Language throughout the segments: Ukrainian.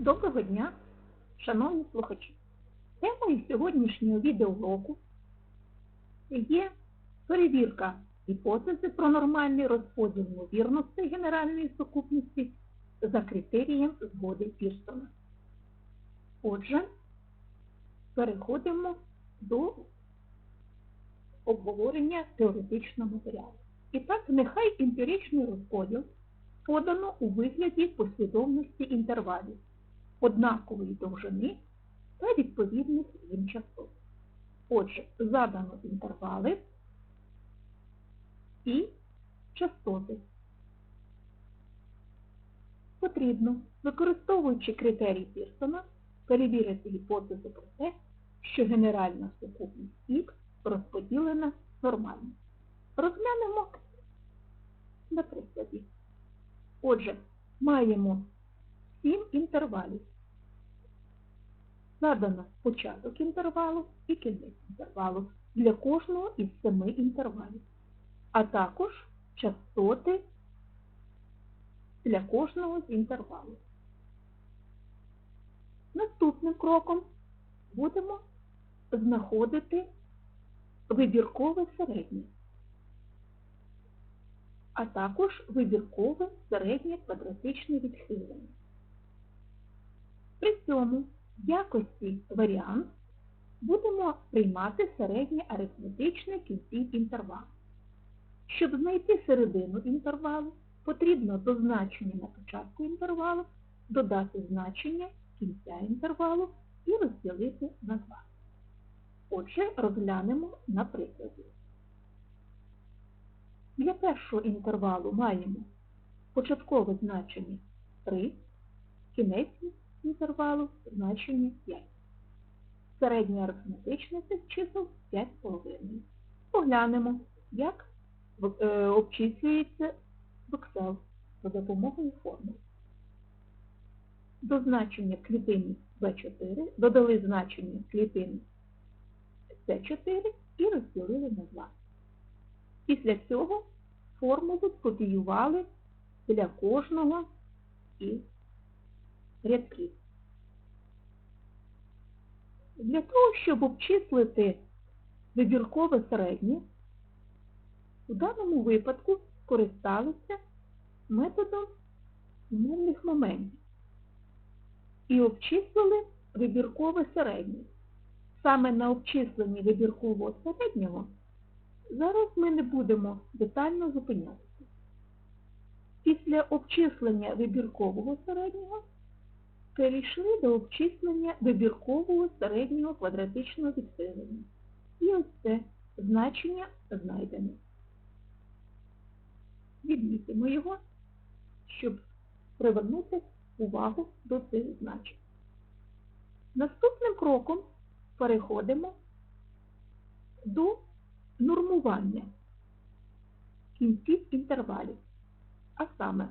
Доброго дня, шановні слухачі! Темою сьогоднішнього відеоуроку є перевірка гіпотези про нормальний розподіл ймовірностей генеральної сукупності за критерієм згоди Пірсона. Отже, переходимо до обговорення теоретичного матеріалу. І так, нехай емпіричний розподіл подано у вигляді послідовності інтервалів однакової довжини та відповідних їм частот. Отже, задано інтервали і частоти. Потрібно, використовуючи критерій Пірсона, перевірити гіпотезу про те, що генеральна сукупність Х розподілена нормально. Розглянемо на прикладі. Отже, маємо 7 інтервалів. Задано початок інтервалу і кінець інтервалу для кожного із 7 інтервалів, а також частоти для кожного з інтервалів. Наступним кроком будемо знаходити вибіркове середнє, а також вибіркове середнє квадратичне відхилення. При цьому в якості варіант будемо приймати середнє арифметичне кінці інтервалу. Щоб знайти середину інтервалу, потрібно до значення на початку інтервалу додати значення кінця інтервалу і розділити на 2. Отже, розглянемо на прикладі. Для першого інтервалу маємо початкове значення 3, кінець інтервалу значення 5. Середнє арифметичне цих чисел 5,5. Поглянемо, як е, обчислюється в Excel за допомогою формул. До значення клітини В4 додали значення клітини С4 і розділили на 2. Після цього формулу скопіювали для кожного із рядків. Для того, щоб обчислити вибіркове середнє, у даному випадку скористалися методом умовних моментів і обчислили вибіркове середнє. Саме на обчисленні вибіркового середнього зараз ми не будемо детально зупинятися. Після обчислення вибіркового середнього перейшли до обчислення вибіркового середнього квадратичного відхилення. І ось це значення знайдено. Відмітимо його, щоб привернути увагу до цих значень. Наступним кроком переходимо до нормування кінців інтервалів, а саме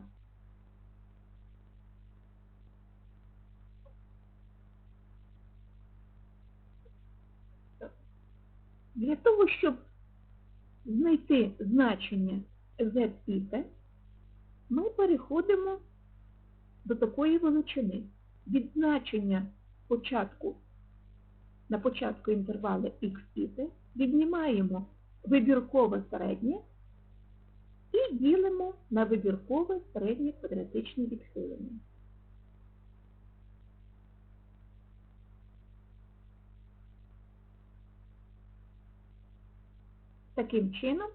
Для того, щоб знайти значення z і t, ми переходимо до такої величини. Від значення початку, на початку інтервалу x і t віднімаємо вибіркове середнє і ділимо на вибіркове середнє квадратичне відхилення. Таким чином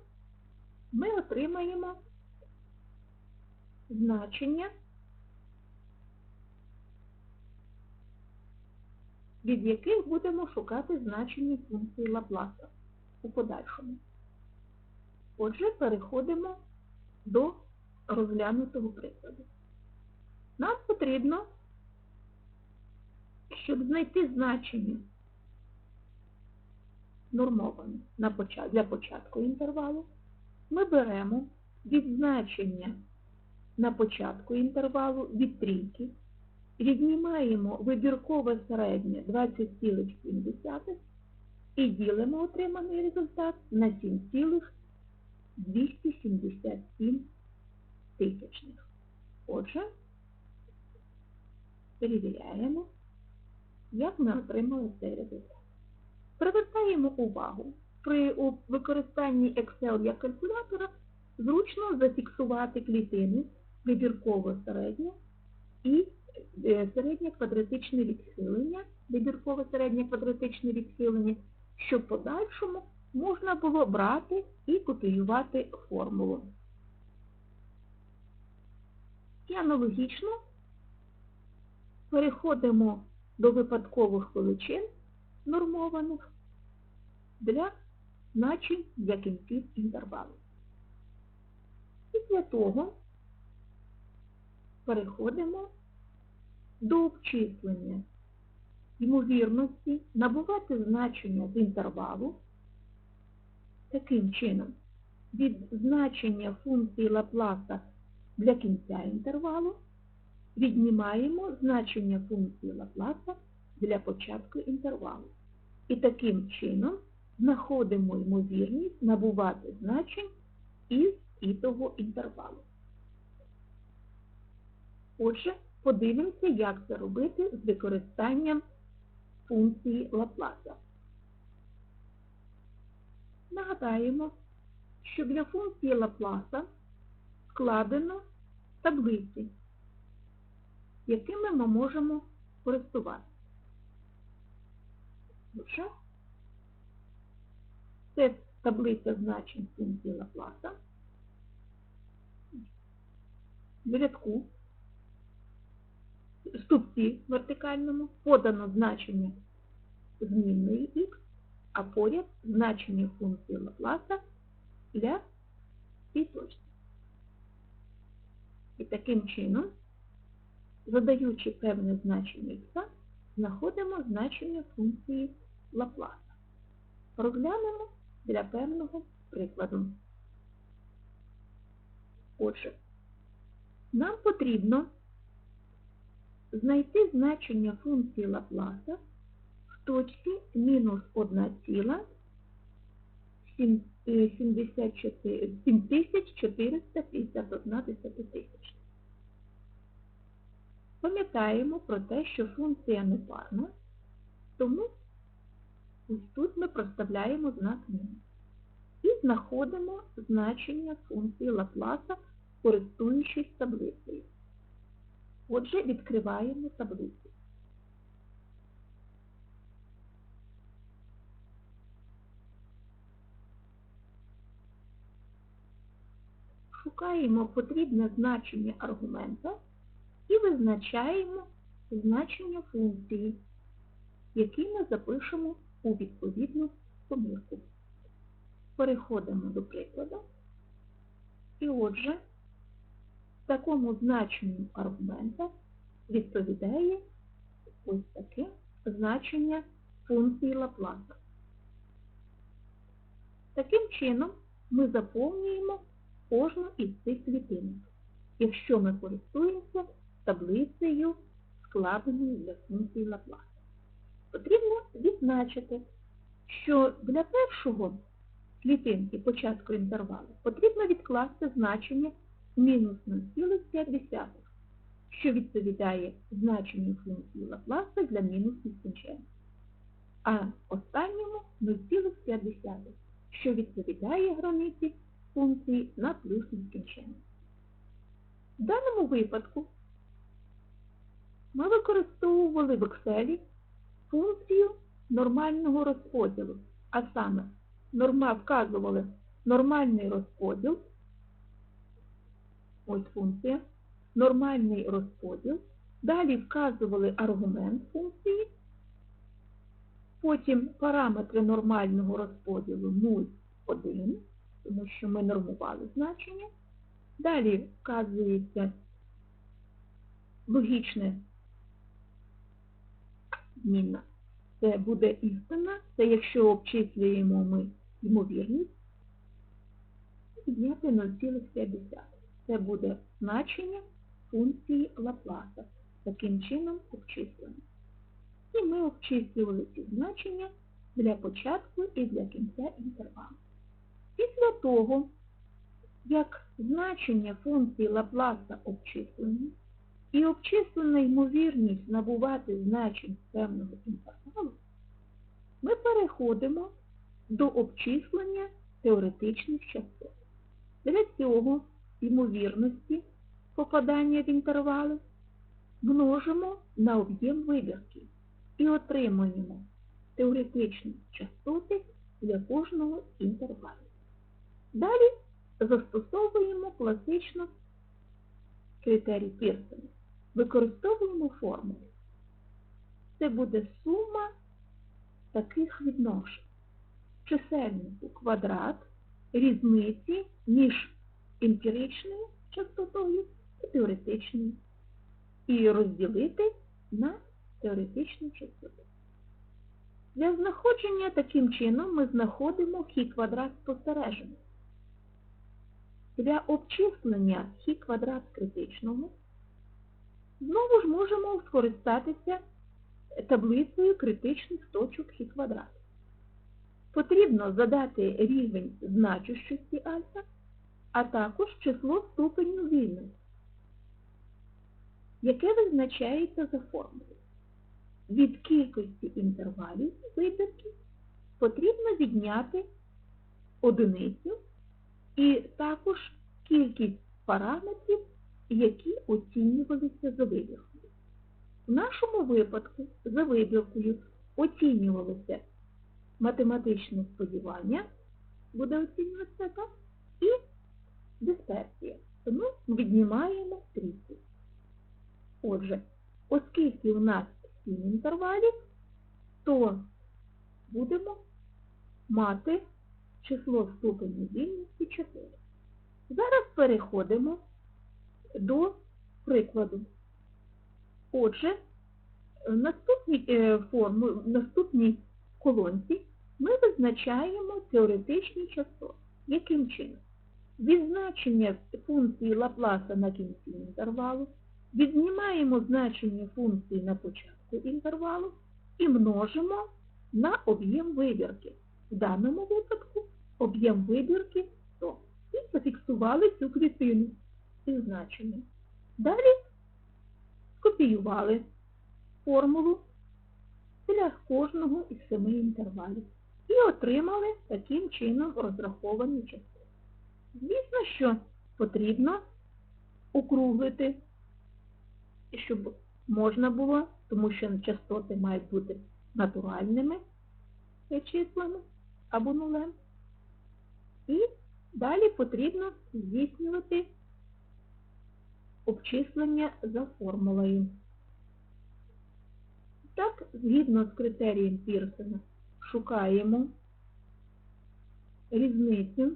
ми отримаємо значення, від яких будемо шукати значення функції Лапласа у подальшому. Отже, переходимо до розглянутого прикладу. Нам потрібно, щоб знайти значення нормоване для початку інтервалу, ми беремо від значення на початку інтервалу від трійки, віднімаємо вибіркове середнє 20,7 і ділимо отриманий результат на 7,277 тисячних. Отже, перевіряємо, як ми отримали цей результат. Привертаємо увагу. При використанні Excel як калькулятора зручно зафіксувати клітини вибірково середнє і е, середнє квадратичне відхилення, вибіркове середнє квадратичне відхилення, щоб в подальшому можна було брати і копіювати формулу. І аналогічно переходимо до випадкових величин нормованих для значень для кінців інтервалу. Після того переходимо до обчислення ймовірності набувати значення з інтервалу. Таким чином, від значення функції Лапласа для кінця інтервалу віднімаємо значення функції Лапласа для початку інтервалу. І таким чином знаходимо ймовірність набувати значень із ітого інтервалу. Отже, подивимося, як це робити з використанням функції Лапласа. Нагадаємо, що для функції Лапласа складено таблиці, якими ми можемо користуватися. Це таблиця значень функції Лапласа. В рядку ступці вертикальному подано значення змінної х, а поряд значення функції Лапласа для цій точки. І таким чином, задаючи певне значення х, знаходимо значення функції Лапласа. Розглянемо для певного прикладу. Отже, нам потрібно знайти значення функції Лапласа в точці мінус 1,7451 десятитисячна. Пам'ятаємо про те, що функція непарна, тому ось тут ми проставляємо знак мінус. І знаходимо значення функції Лапласа, користуючись таблицею. Отже, відкриваємо таблицю. Шукаємо потрібне значення аргумента і визначаємо значення функції, які ми запишемо у відповідну помірку. Переходимо до прикладу. І отже, такому значенню аргумента відповідає ось таке значення функції Лапласа. Таким чином ми заповнюємо кожну із цих клітинок, якщо ми користуємося таблицею, складеною для функції Лапласа. Потрібно відзначити, що для першого клітинки початку інтервалу потрібно відкласти значення мінус 0,5, що відповідає значенню функції Лапласа для мінус нескінченності. А останньому 0,5, що відповідає границі функції на плюс нескінченності. В даному випадку ми використовували в Excel функцію нормального розподілу, а саме норма вказували нормальний розподіл. Ось функція, нормальний розподіл, далі вказували аргумент функції, потім параметри нормального розподілу 0, 1, тому що ми нормували значення, далі вказується логічне змінна. Це буде істина, це якщо обчислюємо ми ймовірність, підняти 0,5 це буде значення функції Лапласа. Таким чином обчислено. І ми обчислювали ці значення для початку і для кінця інтервалу. Після того, як значення функції Лапласа обчислені, і обчислена ймовірність набувати значень певного інтервалу, ми переходимо до обчислення теоретичних частот. Для цього ймовірності попадання в інтервали множимо на об'єм вибірки і отримуємо теоретичні частоти для кожного інтервалу. Далі застосовуємо класично критерій Пірсона. Використовуємо формулу. Це буде сума таких відношень. Чисельнику квадрат різниці між емпіричною частотою і теоретичною. І розділити на теоретичну частоту. Для знаходження таким чином ми знаходимо хі квадрат спостереження. Для обчислення хі квадрат критичного знову ж можемо скористатися таблицею критичних точок хі квадрат. Потрібно задати рівень значущості альфа, а також число ступенів вільності, яке визначається за формулою. Від кількості інтервалів вибірки потрібно відняти одиницю і також кількість параметрів, які оцінювалися за вибіркою. В нашому випадку за вибіркою оцінювалося математичне сподівання, буде оцінюватися так, і дисперсія. Тому віднімаємо 30. Отже, оскільки у нас 7 інтервалів, то будемо мати число ступенів вільності 4. Зараз переходимо до прикладу. Отже, в наступній, е, форму, в наступній колонці ми визначаємо теоретичні частоти. Яким чином? Від значення функції Лапласа на кінці інтервалу, віднімаємо значення функції на початку інтервалу і множимо на об'єм вибірки. В даному випадку об'єм вибірки 100. І зафіксували цю клітину із значенням. Далі скопіювали формулу для кожного із семи інтервалів і отримали таким чином розраховані частини. Звісно, що потрібно округлити, щоб можна було, тому що частоти мають бути натуральними числами або нулем. І далі потрібно здійснювати обчислення за формулою. Так, згідно з критерієм Пірсона, шукаємо різницю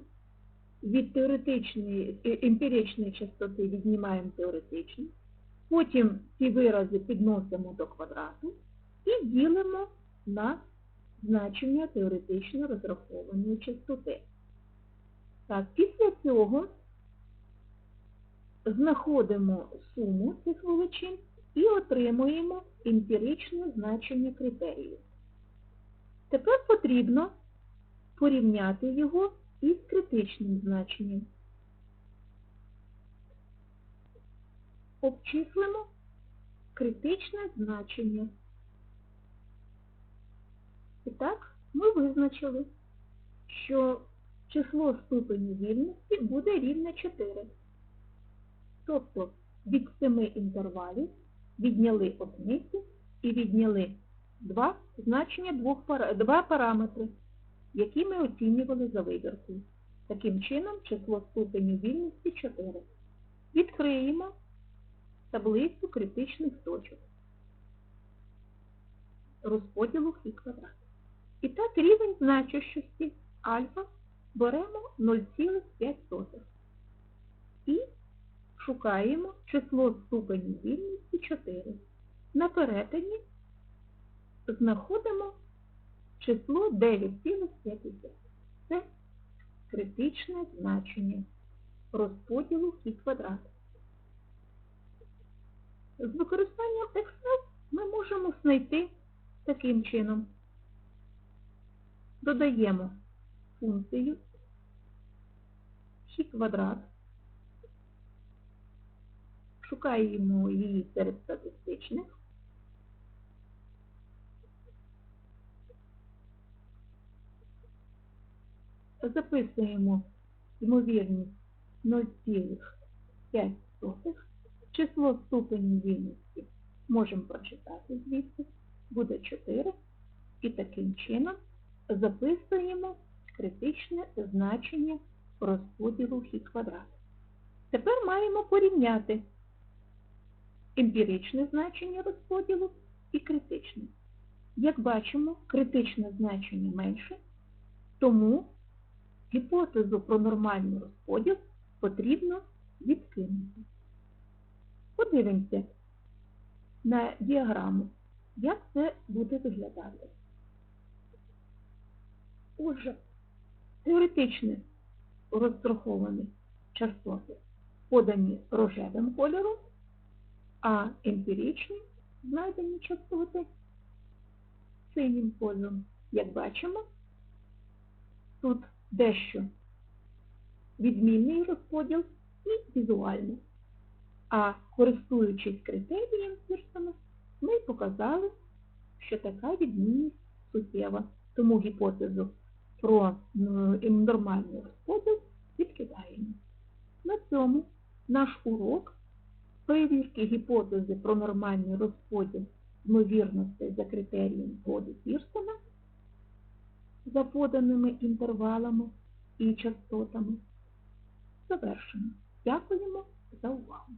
від теоретичної, е, емпіричної частоти віднімаємо теоретичну, потім ці вирази підносимо до квадрату і ділимо на значення теоретично розрахованої частоти. Так, після цього знаходимо суму цих величин і отримуємо емпіричне значення критерію. Тепер потрібно порівняти його із критичним значенням. Обчислимо критичне значення. І так, ми визначили, що число ступенів вільності буде рівне 4. Тобто від 7 інтервалів відняли одиницю і відняли два значення двох два параметри, які ми оцінювали за вибіркою. Таким чином, число ступенів вільності 4. Відкриємо таблицю критичних точок розподілу хі квадрат. І так рівень значущості альфа беремо 0,5. І шукаємо число ступенів вільності 4. На перетині знаходимо число 9,5. Це критичне значення розподілу хі квадрат. З використанням Excel ми можемо знайти таким чином. Додаємо функцію хі квадрат Шукаємо її серед статистичних. Записуємо ймовірність 0,5. Число ступенів рівності можемо прочитати звідси. Буде 4. І таким чином записуємо критичне значення розподілу хі квадрат. Тепер маємо порівняти емпіричне значення розподілу і критичне. Як бачимо, критичне значення менше, тому гіпотезу про нормальний розподіл потрібно відкинути. Подивимося на діаграму, як це буде виглядати. Отже, теоретичне розраховані частоти подані рожевим кольором, а емпіричні знайдені частоти синім кольором. Як бачимо, тут дещо відмінний розподіл і візуальний. А користуючись критерієм Пірсона, ми показали, що така відмінність суттєва. Тому гіпотезу про нормальний розподіл відкидаємо. На цьому наш урок перевірки гіпотези про нормальний розподіл ймовірностей за критерієм згоди Пірсона за поданими інтервалами і частотами завершено. Дякуємо за увагу.